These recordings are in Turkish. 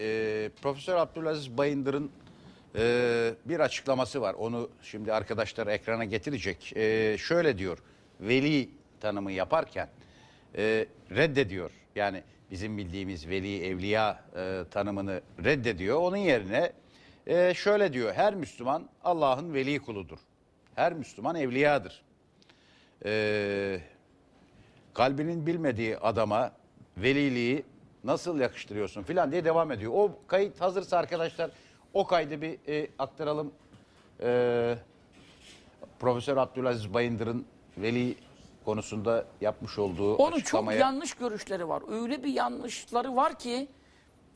e, Profesör Abdülaziz Bayındır'ın e, bir açıklaması var. Onu şimdi arkadaşlar ekrana getirecek. E, şöyle diyor, veli tanımı yaparken e, reddediyor. Yani bizim bildiğimiz veli, evliya e, tanımını reddediyor. Onun yerine e, şöyle diyor, her Müslüman Allah'ın veli kuludur. Her Müslüman evliyadır. E, kalbinin bilmediği adama veliliği nasıl yakıştırıyorsun filan diye devam ediyor. O kayıt hazırsa arkadaşlar o kaydı bir e, aktaralım. E, Profesör Abdülaziz Bayındır'ın veli konusunda yapmış olduğu Onun çok açıklamaya. yanlış görüşleri var. Öyle bir yanlışları var ki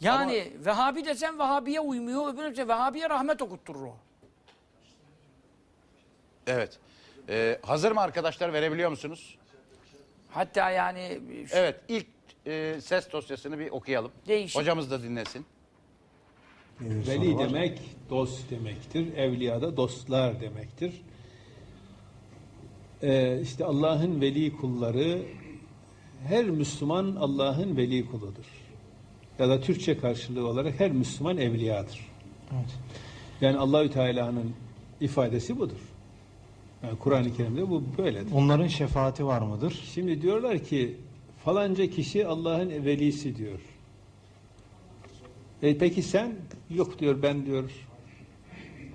yani Vehhabi desen Vehhabiye uymuyor. Öbürü desen Vehhabiye rahmet okutturur o. Evet. E, hazır mı arkadaşlar verebiliyor musunuz? Hatta yani şu- Evet ilk e, ses dosyasını bir okuyalım. Değişik. Hocamız da dinlesin. Veli demek dost demektir. Evliya da dostlar demektir. Ee, işte Allah'ın veli kulları her Müslüman Allah'ın veli kuludur. Ya da Türkçe karşılığı olarak her Müslüman evliyadır. Yani Allahü Teala'nın ifadesi budur. Yani Kur'an-ı Kerim'de bu böyledir. Onların şefaati var mıdır? Şimdi diyorlar ki falanca kişi Allah'ın velisi diyor. E peki sen? Yok diyor ben diyor.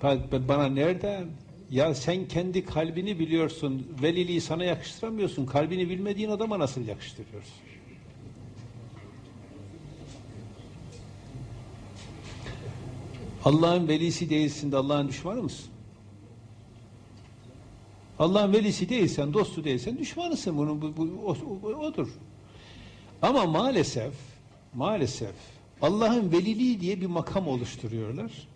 "Ba- Bana nereden? Ya sen kendi kalbini biliyorsun. Veliliği sana yakıştıramıyorsun. Kalbini bilmediğin adama nasıl yakıştırıyorsun? Allah'ın velisi değilsin de Allah'ın düşmanı mısın? Allah'ın velisi değilsen, dostu değilsen düşmanısın. Bunun bu, bu o- odur. Ama maalesef maalesef Allah'ın veliliği diye bir makam oluşturuyorlar.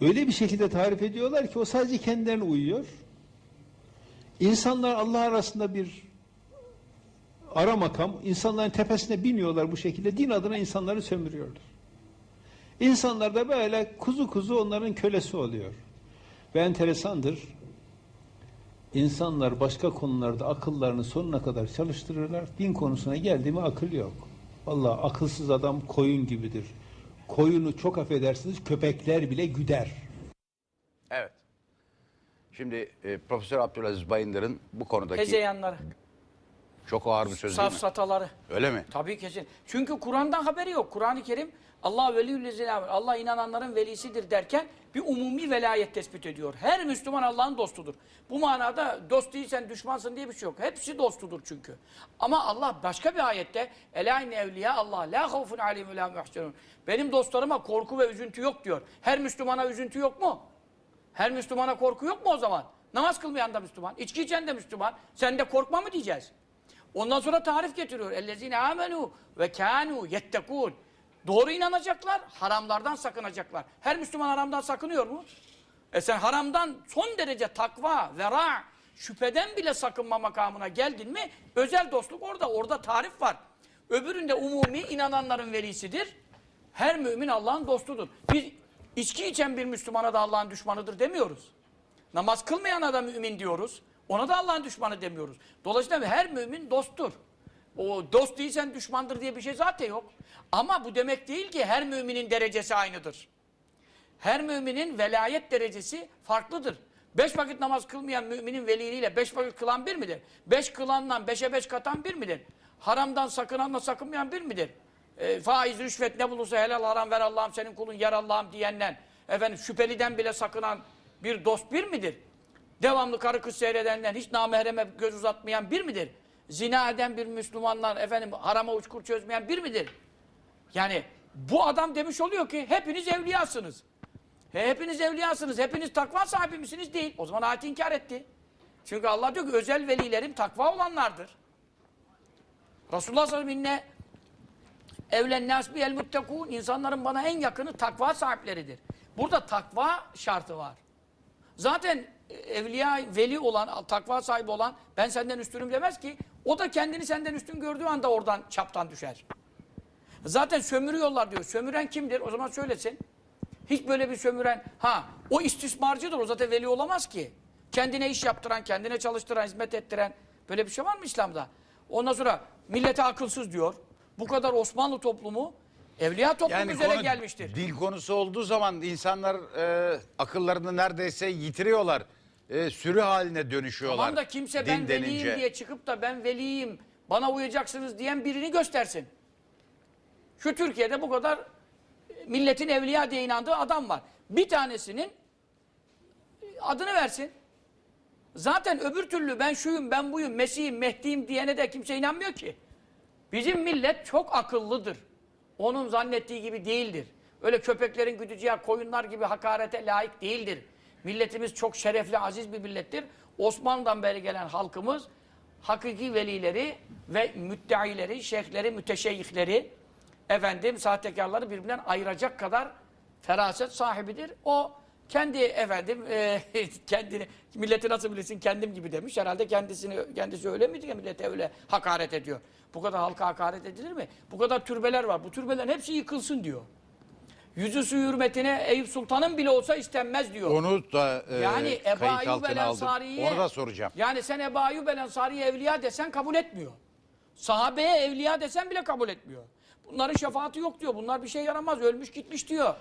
Öyle bir şekilde tarif ediyorlar ki o sadece kendilerine uyuyor. İnsanlar Allah arasında bir ara makam, insanların tepesine biniyorlar bu şekilde. Din adına insanları sömürüyorlar. İnsanlar da böyle kuzu kuzu onların kölesi oluyor. Ve enteresandır. İnsanlar başka konularda akıllarını sonuna kadar çalıştırırlar. Din konusuna geldi mi akıl yok. Vallahi akılsız adam koyun gibidir. Koyunu çok affedersiniz köpekler bile güder. Evet. Şimdi e, Profesör Abdülaziz Bayındır'ın bu konudaki hezeyanları, çok ağır bir söz değil mi? safsataları. Öyle mi? Tabii kesin. Çünkü Kur'an'dan haberi yok. Kur'an-ı Kerim Allah veliyüllezine. Allah inananların velisidir derken bir umumi velayet tespit ediyor. Her Müslüman Allah'ın dostudur. Bu manada dost değilsen düşmansın diye bir şey yok. Hepsi dostudur çünkü. Ama Allah başka bir ayette Ela inne evliya Allah la havfun ve la. Benim dostlarıma korku ve üzüntü yok diyor. Her Müslümana üzüntü yok mu? Her Müslümana korku yok mu o zaman? Namaz kılmayan da Müslüman, içki içen de Müslüman. Sen de korkma mı diyeceğiz? Ondan sonra tarif getiriyor. Ellezine amenu ve kanu yettekun. Doğru inanacaklar, haramlardan sakınacaklar. Her Müslüman haramdan sakınıyor mu? E sen haramdan son derece takva, vera, şüpheden bile sakınma makamına geldin mi? Özel dostluk orada, orada tarif var. Öbüründe umumi inananların velisidir. Her mümin Allah'ın dostudur. Biz içki içen bir Müslümana da Allah'ın düşmanıdır demiyoruz. Namaz kılmayana da mümin diyoruz. Ona da Allah'ın düşmanı demiyoruz. Dolayısıyla her mümin dosttur. O dost değilsen düşmandır diye bir şey zaten yok. Ama bu demek değil ki her müminin derecesi aynıdır. Her müminin velayet derecesi farklıdır. Beş vakit namaz kılmayan müminin veliliğiyle beş vakit kılan bir midir? Beş kılanla beşe beş katan bir midir? Haramdan sakınanla sakınmayan bir midir? E, faiz, rüşvet ne bulursa helal haram ver Allah'ım senin kulun yer Allah'ım diyenden, efendim şüpheliden bile sakınan bir dost bir midir? Devamlı karı kız seyredenden, hiç namahreme göz uzatmayan bir midir? Zina eden bir Müslümanlar, efendim harama uçkur çözmeyen bir midir? Yani bu adam demiş oluyor ki hepiniz evliyasınız. He, hepiniz evliyasınız, hepiniz takva sahibi misiniz? Değil. O zaman ayeti inkar etti. Çünkü Allah diyor ki özel velilerim takva olanlardır. Resulullah sallallahu aleyhi ve sellem evlen insanların bana en yakını takva sahipleridir. Burada takva şartı var. Zaten evliya, veli olan, takva sahibi olan ben senden üstünüm demez ki o da kendini senden üstün gördüğü anda oradan çaptan düşer. Zaten sömürüyorlar diyor. Sömüren kimdir? O zaman söylesin. Hiç böyle bir sömüren, ha o istismarcıdır o zaten veli olamaz ki. Kendine iş yaptıran, kendine çalıştıran, hizmet ettiren böyle bir şey var mı İslam'da? Ondan sonra millete akılsız diyor. Bu kadar Osmanlı toplumu Evliya toplum Yani üzere konu gelmiştir. dil konusu olduğu zaman insanlar e, akıllarını neredeyse yitiriyorlar. E, sürü haline dönüşüyorlar. Tamam da kimse ben veliyim denince. diye çıkıp da ben veliyim, bana uyacaksınız diyen birini göstersin. Şu Türkiye'de bu kadar milletin evliya diye inandığı adam var. Bir tanesinin adını versin. Zaten öbür türlü ben şuyum, ben buyum, Mesih'im, Mehdi'yim diyene de kimse inanmıyor ki. Bizim millet çok akıllıdır. Onun zannettiği gibi değildir. Öyle köpeklerin güdeceği koyunlar gibi hakarete layık değildir. Milletimiz çok şerefli, aziz bir millettir. Osmanlı'dan beri gelen halkımız hakiki velileri ve müddeaileri, şeyhleri, müteşeyyihleri, efendim sahtekarları birbirinden ayıracak kadar feraset sahibidir. O kendi efendim e, kendini milleti nasıl bilirsin kendim gibi demiş. Herhalde kendisini kendisi öyle miydi ki millete öyle hakaret ediyor. Bu kadar halka hakaret edilir mi? Bu kadar türbeler var. Bu türbelerin hepsi yıkılsın diyor. Yüzü su hürmetine Eyüp Sultan'ın bile olsa istenmez diyor. Onu da e, yani Ebu kayıt Ayyub altına aldım. Onu da soracağım. Yani sen Ebu Ayyub el Ensari'ye evliya desen kabul etmiyor. Sahabeye evliya desen bile kabul etmiyor. Bunların şefaati yok diyor. Bunlar bir şey yaramaz. Ölmüş gitmiş diyor.